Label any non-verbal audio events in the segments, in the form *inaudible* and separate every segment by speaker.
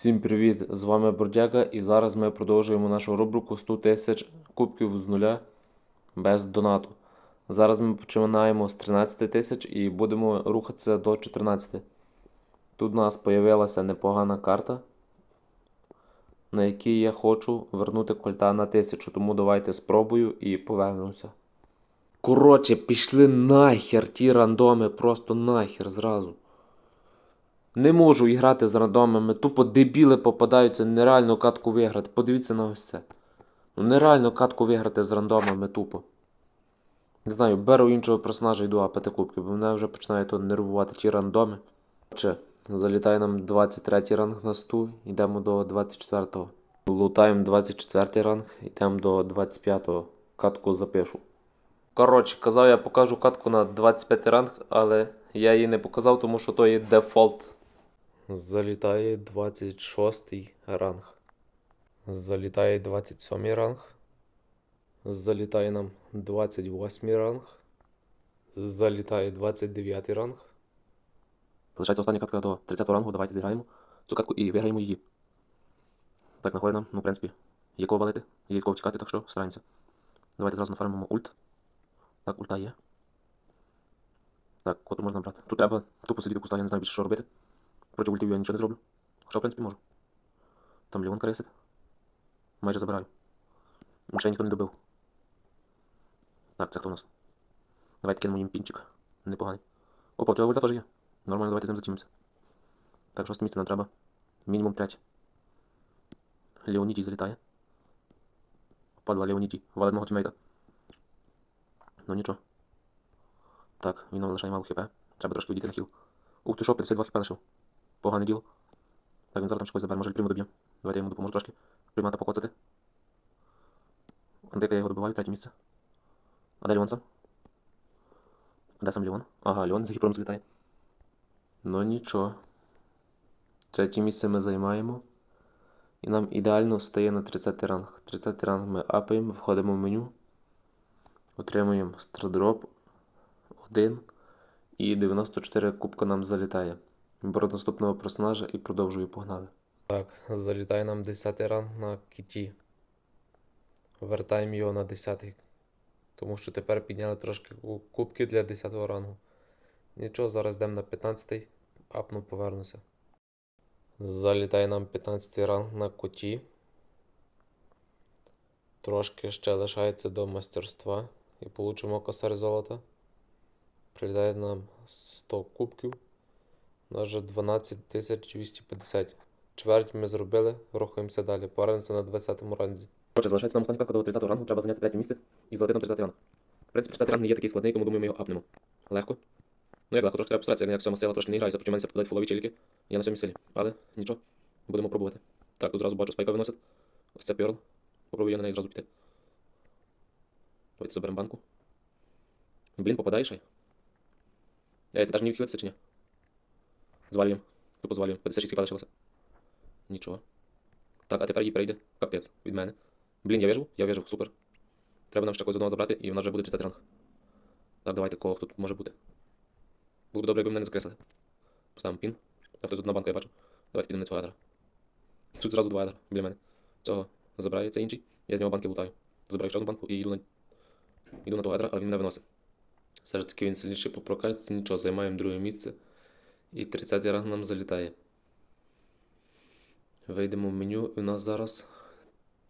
Speaker 1: Всім привіт! З вами Бродяга, і зараз ми продовжуємо нашу рубрику 100 тисяч кубків з нуля без донату. Зараз ми починаємо з 13 тисяч і будемо рухатися до 14. Тут у нас появилася непогана карта, на якій я хочу вернути кольта на 1000, тому давайте спробую і повернемося. Коротше, пішли нахер ті рандоми, просто нахер зразу. Не можу іграти з рандомами, тупо дебіли попадаються, нереально катку виграти. Подивіться на ось це. Ну нереально катку виграти з рандомами тупо. Не знаю, беру іншого персонажа йду апати кубки, бо мене вже починає то нервувати ті рандоми. Отже, залітає нам 23 ранг на 100, йдемо до 24-го. Лутаємо 24 ранг, йдемо до 25-го. Катку запишу. Коротше, казав, я покажу катку на 25 ранг, але я її не показав, тому що то є дефолт. Залітає 26 ранг. Залітає 27 ранг. Залітає нам 28 ранг. Залітає 29 ранг. Залишається остання катка до 30 рангу. Давайте зіграємо цю катку і виграємо її. Так, находить нам, ну, в принципі, є кого валити, є кого втікати, так що стараємося. Давайте зразу нафармимо ульт. Так, ульта є. Так, коту можна брати. Тут треба тупо сидіти в кустах, я не знаю більше що робити. Проти ультів я нічого не зроблю. Хоча, в принципі, можу. Там Леон кресить. Майже забираю. Ще ніхто не добив. Так, це хто у нас? Давайте кинемо їм пінчик. Непоганий. Опа, у цього ульта теж є. Нормально, давайте з ним затімимося. Так, шосте місце нам треба. Мінімум 5. Леоніді залітає. Падла Леоніді. Валить мого тімейта. Ну нічого. Так, він нам лишає мало хп. Треба трошки відійти на хіл. Ух ти що, 52 хп лишив. Погане діло. Так, він зараз там щось забере, може прямо доб'є. Давайте я йому допоможу трошки. Примата покоцати. Дика я його добиваю, третє місце. А де Леон сам? Де сам Леон? Ага, Леон за гіпром злітає. Ну нічого. Третє місце ми займаємо. І нам ідеально стає на 30 ранг. 30 ранг ми апаємо, входимо в меню. Отримуємо страдроп 1 і 94 кубка нам залітає. Беру наступного персонажа і продовжую погнали. Так, залітає нам 10 ранг на кіті. Вертаємо його на 10. Тому що тепер підняли трошки кубки для 10 рангу. Нічого, зараз йдемо на 15, апну повернуся. Залітає нам 15 ранг на коті. Трошки ще лишається до мастерства і получимо косарь золота. Прилітає нам 100 кубків. Вже 12250. Чверть ми зробили, рухаємося далі. Повернемося на 20 ранзі. Отже, залишається нам остання катка до 30 рангу, треба зайняти третє місце і золотити на 30 ранг. В принципі, 30 ранг не є такий складний, тому думаю, ми його апнемо. Легко. Ну як легко, трошки треба постаратися, як сьома сила трошки не граю, започу мене попадають фулові челіки. Я на сьомій силі. Але нічого, будемо пробувати. Так, тут зразу бачу спайка виносить. Ось це пірл. Попробую я на неї зразу піти. Давайте заберемо банку. Блін, попадаєш? Ей, ти теж мені відхилитися чи ні? Звалюємо. Тупо звалюємо. 56 хіба лишилося. Нічого. Так, а тепер їй перейде. Капець від мене. Блін, я вижив? Я вижив, супер. Треба нам ще когось одного забрати, і в нас вже буде 30 ранг. Так, давайте, кого тут може бути. Було б добре, якби мене не закреслили. Поставимо пін. Так, хтось одна банка я бачу. Давайте підемо на цього едера. Тут зразу два едера біля мене. Цього забирає, це інший. Я з нього банки лутаю. Забираю ще одну банку і йду на, йду на того едера, але він не виносить. Все ж таки він сильніший по нічого, займаємо друге місце. І 30 ранг нам залітає. Вийдемо в меню, і у нас зараз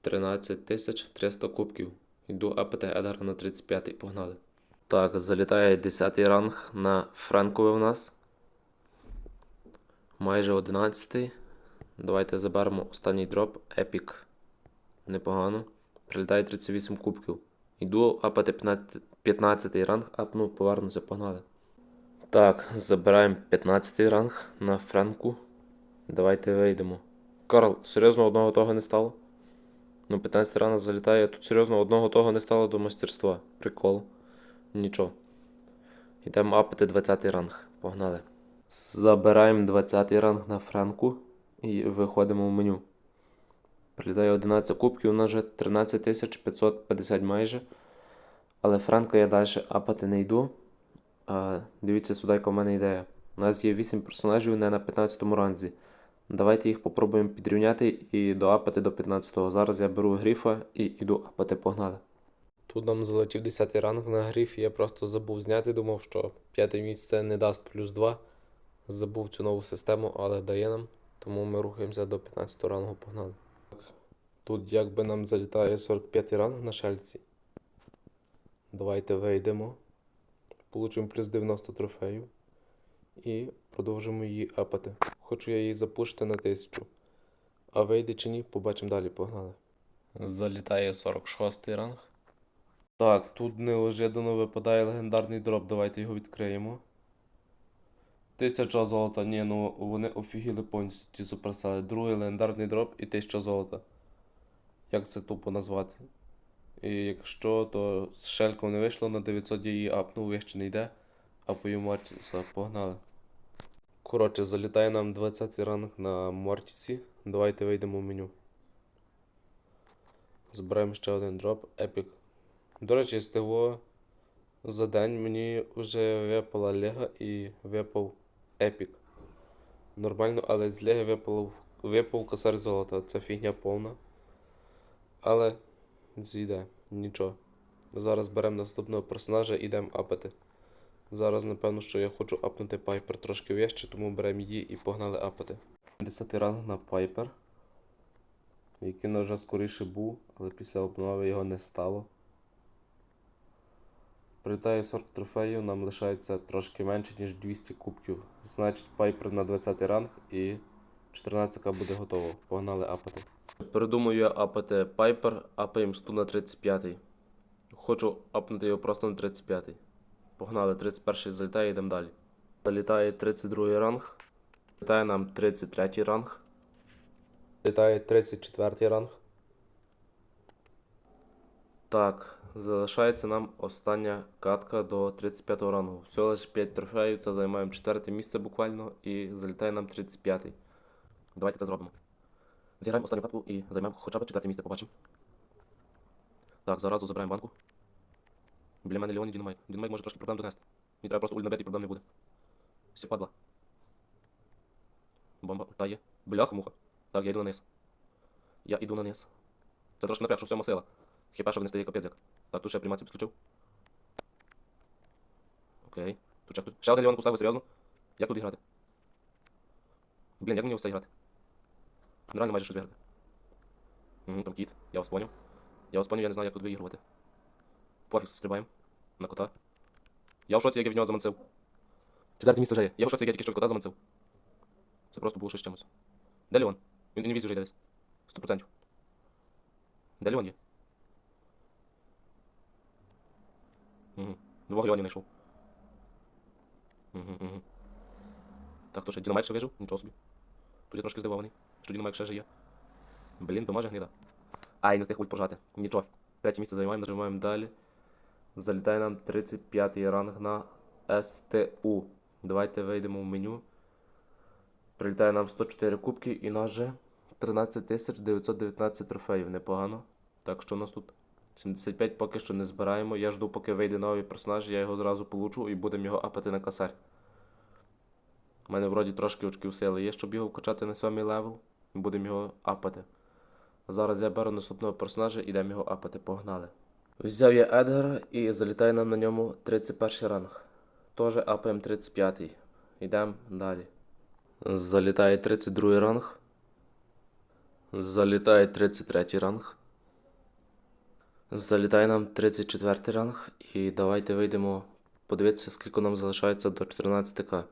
Speaker 1: 13 300 кубків. Йду апати Едгара на 35 погнали. Так, залітає 10 ранг на Франкове у нас. Майже 11. Давайте заберемо останній дроп. Епік. Непогано. Прилітає 38 кубків. Йду 15, 15 ранг, апну, повернуся, погнали. Так, забираємо 15 ранг на Франку. Давайте вийдемо. Карл, серйозно одного того не стало? Ну, 15 ранг залітає, тут серйозно одного того не стало до мастерства. Прикол. Нічого. Йдемо апати 20 ранг. Погнали. Забираємо 20 ранг на Франку і виходимо в меню. Прилітає 11 кубків, у нас вже 13 550 майже. Але Франка я далі апати не йду. А, дивіться сюди, яка в мене ідея. У нас є 8 персонажів не на 15 му ранзі. Давайте їх попробуємо підрівняти і доапати до 15-го. Зараз я беру гріфа і йду апати, погнали. Тут нам залетів 10 й ранг на гриф, я просто забув зняти, думав, що п'яте місце не дасть плюс 2. Забув цю нову систему, але дає нам, тому ми рухаємося до 15 го рангу, погнали. Тут якби нам залітає 45 й ранг на шельці. Давайте вийдемо. Получимо плюс 90 трофеїв. І продовжимо її апати. Хочу я її запушити на 1000. А вийде чи ні, побачимо далі, погнали. Залітає 46 ранг. Так, тут неожиданно випадає легендарний дроп, давайте його відкриємо. Тисяча золота, ні, ну вони офігіли повністю ті суперсели. Другий легендарний дроп і 1000 золота. Як це тупо назвати? І якщо то з шельком не вийшло, на 900 я її апнув, вище не йде, а по її Мортіса погнали. Коротше, залітає нам 20 ранг на Мортісі. Давайте вийдемо в меню. Збираємо ще один дроп, епік. До речі, з того за день мені вже випала Лега і випав епік. Нормально, але з Леги випав, випав косар золота. Це фігня повна. Але зійде, нічого. Зараз беремо наступного персонажа і йдемо апати. Зараз, напевно, що я хочу апнути Пайпер трошки вище, тому беремо її і погнали апати. 10 ранг на Пайпер. Який вже скоріше був, але після обнови його не стало. Прилітає 40 трофеїв, нам лишається трошки менше, ніж 200 кубків. Значить, Пайпер на 20 ранг і 14 буде готово. Погнали апати. Передумаю я апати Пайпер, апаємо 100 на 35. Хочу апнути його просто на 35. Погнали, 31 залітає, йдемо далі. Залітає 32 ранг. Залітає нам 33 ранг. Залітає 34 ранг. Так, залишається нам остання катка до 35 рангу. Всього лише 5 трофеїв, це займаємо 4 місце буквально і залітає нам 35. Давайте це зробимо. Зіграємо останню катку і займемо хоча б 4 місце, побачимо. Так, заразу забираємо банку. Біля мене Леон і Дінамайк. Дінамайк може трошки проблем донести. Мені треба просто ульт набити і проблем не буде. Все падла. Бомба. Та є. Бляха муха. Так, я йду на низ. Я йду на низ. Це трошки напряг, що всьома сила. Хіба що не стає капець. Так, тут ще приймацію підключив. Окей. Тут ще, тут. ще один Леон поставив, серйозно? Як тут грати? Блін, як мені ось грати? Реально майже щось виграти. Угу, там кіт. Я вас поняв. Я вас поняв, я не знаю, як тут виігрувати. Пофіг, стрибаємо. На кота. Я в шоці, як я від нього заманцив. Четверте місце вже є. Я в шоці, як я тільки що кота заманцив. Це просто було щось чимось. Де Леон? Він інвіз вже йде десь. Сто процентів. Де Леон є? Угу. Двох Леонів знайшов. Угу, угу. Так, то ще Дінамайк ще вижив? Нічого собі. Тут я трошки здивований, що Дінамайк ще жиє. Блін, домаже гнида. Ай, не встиг ульт пожати. Нічого. Третє місце займаємо, нажимаємо далі. Залітає нам 35-й ранг на СТУ. Давайте вийдемо в меню. Прилітає нам 104 кубки і нас же 13 919 трофеїв. Непогано. Так що у нас тут 75 поки що не збираємо. Я жду, поки вийде новий персонаж, я його зразу получу і будемо його апати на косарь. У мене вроді трошки очків сили є, щоб його вкачати на 7 левел. Будемо його апати. Зараз я беру наступного персонажа і йдемо його апати, погнали. Взяв я Едгара і залітає нам на ньому 31 ранг. Тоже апаємо 35. Йдемо далі. Залітає 32 ранг. Залітає 33 ранг. Залітає нам 34 ранг. І давайте вийдемо подивитися, скільки нам залишається до 14к.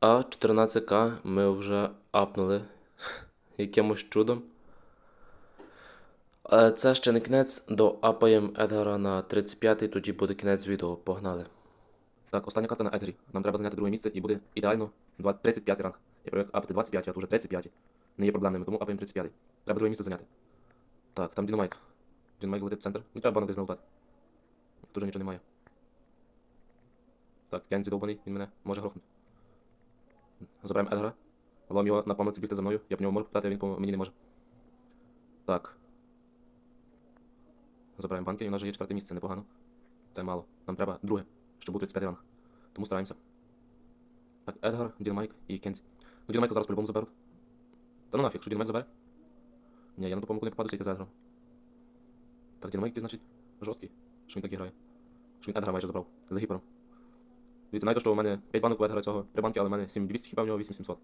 Speaker 1: А 14к ми вже апнули *laughs* якимось чудом. Це ще не кінець. Доапаємо Едгара на 35-й, тоді буде кінець відео. Погнали. Так, остання карта на Едгарі. Нам треба зайняти друге місце і буде ідеально 20 35 ранг. Я привик апати 25, а тут вже 35. Не є проблемними, тому апаємо 35. Треба друге місце зайняти. Так, там Дінамайк. Дінамайк летить в центр. Не треба банок десь налутати. Тут вже нічого немає. Так, Янці довбаний, він мене може грохнути. Забираємо Едгара. Лом його на помилці бігти за мною. Я б нього можу питати, а він по мені не може. Так. Забираємо банки, і у нас вже є четверте місце, непогано. Це мало. Нам треба друге, щоб бути 35 ранг. Тому стараємося. Так, Едгар, Дінамайк і Кензі. Ну, Дінамайка зараз по-любому заберуть. Та ну нафіг, що Дінамайк забере? Ні, я на ту не попаду тільки з Едгаром. Так, Дінамайк, який, значить, жорсткий, що він так грає. Що він Едгара майже забрав. За гіпером. Дивіться, знаєте, що у мене 5 банок у цього, 3 банки, але в мене 7200, хіба в нього 8700.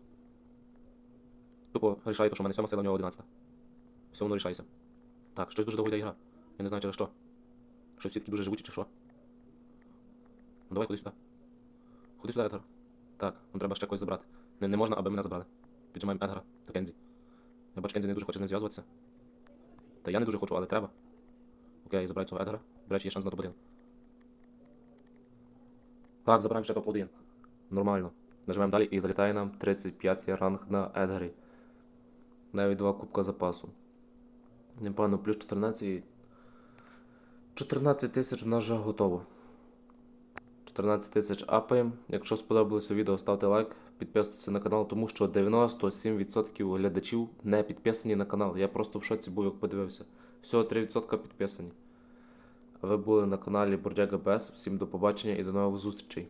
Speaker 1: Тупо рішає, то, що в мене 7 сила, в нього 11. Все воно рішається. Так, щось дуже довго йде гра. Я не знаю через що. Щось все-таки дуже живуче чи що. Ну давай ходи сюди. Ходи сюди, Едгар. Так, ну треба ще когось забрати. Не, не можна, аби мене забрали. Піджимаємо Едгара та Кензі. Я бачу, Кензі не дуже хоче з ним зв'язуватися. Та я не дуже хочу, але треба. Окей, забираю цього Едгара. До речі, є шанс на топ-1. Так, забираємо ще топ-1. Нормально. Нажимаємо далі і залітає нам 35 ранг на Едгарі. Навіть два кубка запасу. Непевно, плюс 14. і 14 тисяч у нас вже готово. 14 тисяч апаємо. Якщо сподобалося відео, ставте лайк, підписуйтесь на канал, тому що 97% глядачів не підписані на канал. Я просто в шоці був, як подивився. Всього 3% підписані. Ви були на каналі Бордяга Бес. Всім до побачення і до нових зустрічей.